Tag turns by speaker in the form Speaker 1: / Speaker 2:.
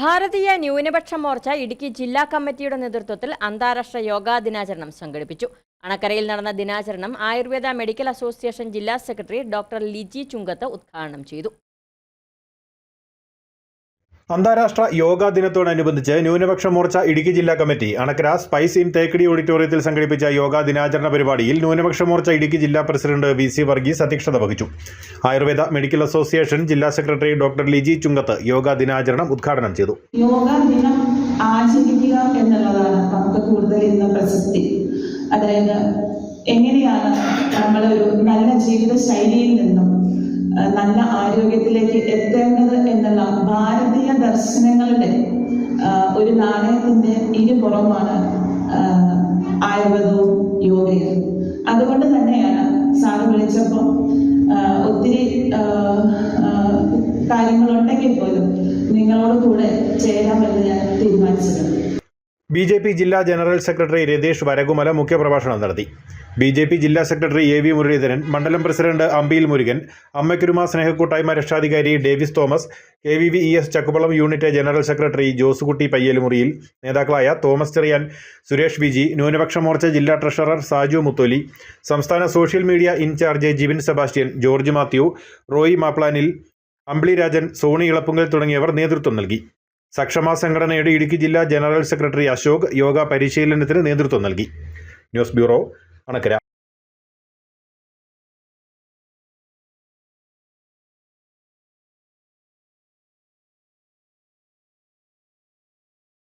Speaker 1: ഭാരതീയ ന്യൂനപക്ഷ മോർച്ച ഇടുക്കി ജില്ലാ കമ്മിറ്റിയുടെ നേതൃത്വത്തിൽ അന്താരാഷ്ട്ര യോഗാ ദിനാചരണം സംഘടിപ്പിച്ചു. അണക്കരയിൽ നടന്ന ദിനാചരണം ആയുർവേദ മെഡിക്കൽ അസോസിയേഷൻ ജില്ലാ സെക്രട്ടറി ഡോക്ടർ ലിജി ചുങ്കത്ത് ഉദ്ഘാടനം ചെയ്തു.
Speaker 2: അന്താരാഷ്ട്ര യോഗാ ദിനത്തോടനുബന്ധിച്ച് ന്യൂനപക്ഷ മോർച്ച ഇടുക്കി ജില്ലാ committee Anakkara spice inn Thekkady ഓഡിറ്റോറിയത്തിൽ സംഘടിപ്പിച്ച യോഗാ ദിനാചരണ പരിപാടിയിൽ ന്യൂനപക്ഷ മോർച്ച ഇടുക്കി ജില്ലാ പ്രസിഡന്റ് വി സി വർഗീസ് അധ്യക്ഷത വഹിച്ചു. ആയുർവേദ മെഡിക്കൽ അസോസിയേഷൻ ജില്ലാ സെക്രട്ടറി ഡോക്ടർ ലിജി ചുങ്കത്ത് യോഗാ ദിനാചരണം ഉദ്ഘാടനം ചെയ്തു.
Speaker 3: ദിനം ആചരിക്കുക എന്നുള്ളതാണ് നമുക്ക് കൂടുതൽ ഇന്ന് പ്രസക്തി. അതായത് എങ്ങനെയാണ് നമ്മളൊരു നല്ല ജീവിത ശൈലിയിൽ നിന്നും നല്ല ആരോഗ്യത്തിലേക്ക് എത്തേണ്ടത് ആ, ഒരു നാണയത്തിന്റെ ഇരുപുറമാണ് ആയുർവേദവും യോഗയും. അതുകൊണ്ട് തന്നെയാണ് സാറ് വിളിച്ചപ്പോൾ ഒത്തിരി കാര്യങ്ങളുണ്ടെങ്കിൽ പോലും നിങ്ങളോട് കൂടെ ചേരാമെന്ന് ഞാൻ തീരുമാനിച്ചത്.
Speaker 2: ബി ജെ പി ജില്ലാ ജനറൽ സെക്രട്ടറി രതീഷ് വരകുമല മുഖ്യപ്രഭാഷണം നടത്തി. ബി ജെ പി ജില്ലാ സെക്രട്ടറി എ വി മുരളീധരൻ മണ്ഡലം പ്രസിഡന്റ് അമ്പിയിൽ മുരുകൻ അമ്മയ്ക്കുരുമ സ്നേഹക്കൂട്ടായ്മ രക്ഷാധികാരി Davis Thomas K V V E S Chakkupallam unit general secretary Josekutty Payyalumuriyil നേതാക്കളായ തോമസ് ചെറിയാൻ സുരേഷ് വിജി ന്യൂനപക്ഷ മോർച്ച ജില്ലാ ട്രഷറർ സാജു മുത്തോലി സംസ്ഥാന social media in charge Jibin Sebastian George Mathew Roy Maplanil Ambili Rajan Sony Elappunkal തുടങ്ങിയവർ നേതൃത്വം നൽകി. സക്ഷമ സംഘടനയുടെ ഇടുക്കി ജില്ലാ ജനറൽ സെക്രട്ടറി അശോക് യോഗ പരിശീലനത്തിന് നേതൃത്വം നൽകി. News bureau Anakkara.